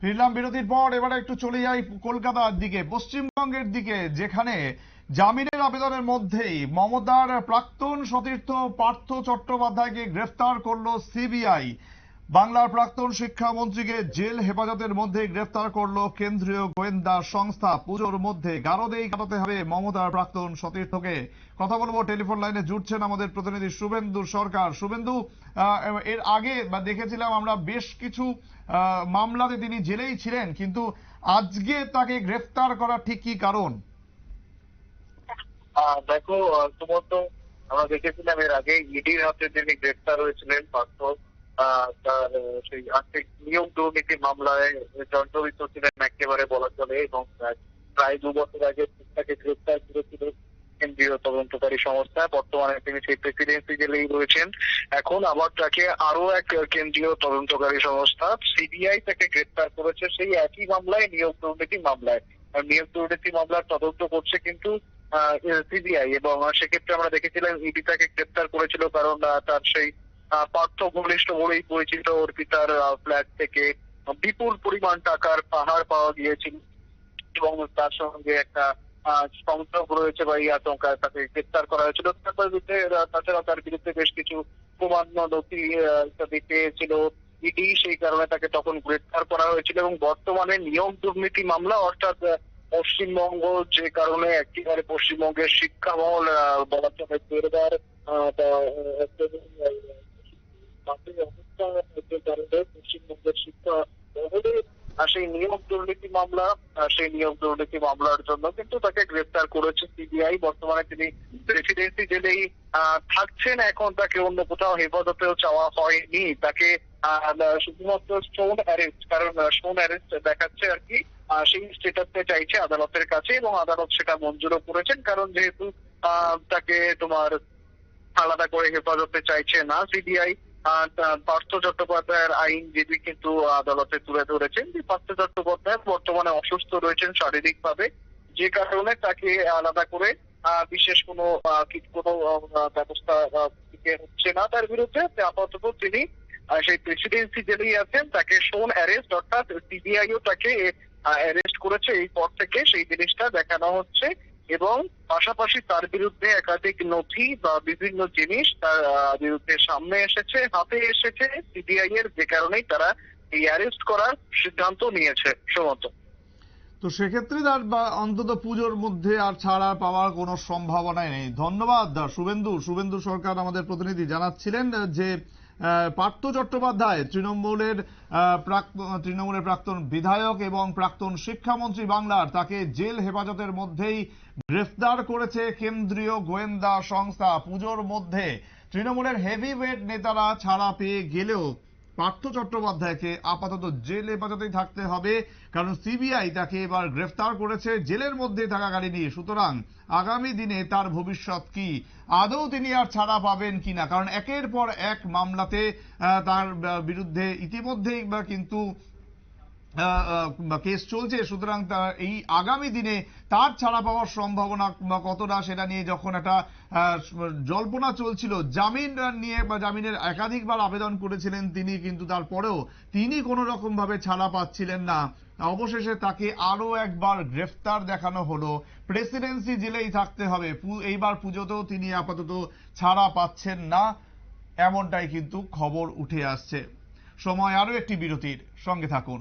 ফিরলাম বিরতির পর, এবারে একটু চলে যাই কলকাতার দিকে, পশ্চিমবঙ্গের দিকে, যেখানে জামিনের আবেদনের মধ্যেই মমতার প্রাক্তন সতীর্থ পার্থ চট্টোপাধ্যায়কে গ্রেফতার করল সিবিআই। বাংলার প্রাক্তন শিক্ষামন্ত্রীকে জেল হেফাজতের মধ্যে গ্রেফতার করল কেন্দ্রীয় গোয়েন্দা সংস্থা। পুজোর মধ্যে গারদেই কাটাতে হবে মমতার প্রাক্তন সতীর্থকে। কথা বলব টেলিফোন লাইনে জুটছেন আমাদের প্রতিনিধি শুভেন্দু সরকার। শুভেন্দু এর আগে দেখেছিলাম আমরা বেশ কিছু মামলাতে তিনি জেলেই ছিলেন কিন্তু আজকে তাকে গ্রেফতার করা ঠিক কি কারণ? দেখো তোমার তো আমরা দেখেছিলাম এর আগে ইডির হাতে যিনি গ্রেপ্তার হয়েছিলেন আহ, তার সেই আর্থিক নিয়োগ দুর্নীতি মামলায় জর্জরিত ছিলেন একেবারে বলা চলে এবং প্রায় দু বছর আগে তাকে গ্রেপ্তার করেছিল কেন্দ্রীয় তদন্তকারী সংস্থা। বর্তমানে তিনি সেই প্রেসিডেন্সি জেলেই রয়েছেন। এখন আবার তাকে আরও এক কেন্দ্রীয় তদন্তকারী সংস্থা, সিবিআই, তাকে গ্রেপ্তার করেছে। সেই একই মামলায়, নিয়োগ দুর্নীতি মামলায়। নিয়োগ দুর্নীতি মামলার তদন্ত করছে কিন্তু সিবিআই এবং সেক্ষেত্রে আমরা দেখেছিলাম ইডি তাকে গ্রেপ্তার করেছিল কারণ তার সেই পার্থ ঘনিষ্ঠ বলেই পরিচিত অর্পিতার ফ্ল্যাট থেকে। বিপুল পরিমাণ টাকার পাহাড় পাওয়া গিয়েছিল এবং তার সঙ্গে একটা সংযোগ রয়েছে বা এই আশঙ্কায় তাকে গ্রেপ্তার করা হয়েছিল। তার বিরুদ্ধে তাছাড়া তার বিরুদ্ধে বেশ কিছু প্রমাণ নথি ইত্যাদি পেয়েছিল। ইডি সেই কারণে তাকে তখন গ্রেপ্তার করা হয়েছিল এবং বর্তমানে নিয়ম দুর্নীতি মামলা, অর্থাৎ পশ্চিমবঙ্গ যে কারণে একেবারে পশ্চিমবঙ্গের শিক্ষামহল বলা চলে, বেরোবার আহ, বা, আহ, একটা, আহ, মাটির অবস্থা যে কারণে পশ্চিমবঙ্গের শিক্ষা মহলে আর সেই নিয়োগ দুর্নীতি মামলা সেই নিয়োগ দুর্নীতি মামলার জন্য কিন্তু তাকে গ্রেপ্তার করেছে সিবিআই। বর্তমানে তিনি প্রেসিডেন্সি জেলেই থাকছেন। এখন তাকে অন্য কোথাও হেফাজতেও চাওয়া হয়নি। তাকে শুধুমাত্র স্টোন অ্যারেস্ট কারণ স্টোন অ্যারেস্ট দেখাচ্ছে আর কি। সেই স্টেটাসে চাইছে আদালতের কাছে এবং আদালত সেটা মঞ্জুরও করেছেন। কারণ যেহেতু তাকে তোমার আলাদা করে হেফাজতে চাইছে না সিবিআই পার্থ চট্টোপাধ্যায়ের আইনজীবী কিন্তু আদালতে তুলে ধরেছেন যে পার্থ চট্টোপাধ্যায় বর্তমানে অসুস্থ রয়েছেন শারীরিক ভাবে যে কারণে তাকে আলাদা করে বিশেষ কোনো কোনো ব্যবস্থা হচ্ছে না। তার বিরুদ্ধে আপাতত তিনি সেই প্রেসিডেন্সি জেলেই আছেন, তাকে শোন অ্যারেস্ট অর্থাৎ সিবিআইও তাকে অ্যারেস্ট করেছে। এই পর থেকে সেই জিনিসটা দেখানো হচ্ছে। এবং পাশাপাশি তার বিরুদ্ধে একাধিক নথি বা বিভিন্ন জিনিস তার বিরুদ্ধে সামনে এসেছে, হাতে এসেছে, সিবিআই এর যে কারণেই তারা এই অ্যারেস্ট করার সিদ্ধান্ত নিয়েছে সমত। তো সেক্ষেত্রে তার অন্তত পুজোর মধ্যে আর ছাড়া পাওয়ার কোনো সম্ভাবনাই নেই। ধন্যবাদ, শুভেন্দু। শুভেন্দু সরকার আমাদের প্রতিনিধি জানাচ্ছিলেন যে পার্থ চট্টোপাধ্যায়, তৃণমূলের তৃণমূলের প্রাক্তন বিধায়ক এবং প্রাক্তন শিক্ষামন্ত্রী বাংলার, তাকে জেল হেফাজতের মধ্যেই গ্রেফতার করেছে কেন্দ্রীয় গোয়েন্দা সংস্থা। পুজোর মধ্যে তৃণমূলের হেভিওয়েট নেতারা ছাড়া পেয়ে গেলেও পার্থ চট্টোপাধ্যায়কে আপাতত জেল হেফাজতেই থাকতে হবে, কারণ সিবিআই তাকে এবার গ্রেফতার করেছে জেলের মধ্যে থাকা কাড়ি নিয়ে। সুতরাং আগামী দিনে তার ভবিষ্যৎ কি? আদৌ তিনি আর ছাড়া পাবেন কিনা? কারণ একের পর এক মামলাতে তার বিরুদ্ধে ইতিমধ্যেই কিন্তু কেস চলছে, সুতরাং এই আগামী দিনে তার ছাড়া পাওয়ার সম্ভাবনা কতটা সেটা নিয়ে যখন একটা জল্পনা চলছিল, জামিন নিয়ে বা জামিনের একাধিকবার আবেদন করেছিলেন তিনি, কিন্তু তারপরেও তিনি কোনো রকম ভাবে ছাড়া পাচ্ছিলেন না। অবশেষে তাকে আরও একবার গ্রেফতার দেখানো হলো। প্রেসিডেন্সি জেলেই থাকতে হবে। এইবার পুজোতেও তিনি আপাতত ছাড়া পাচ্ছেন না, এমনটাই কিন্তু খবর উঠে আসছে। সময় আরও একটি বিরতির, সঙ্গে থাকুন।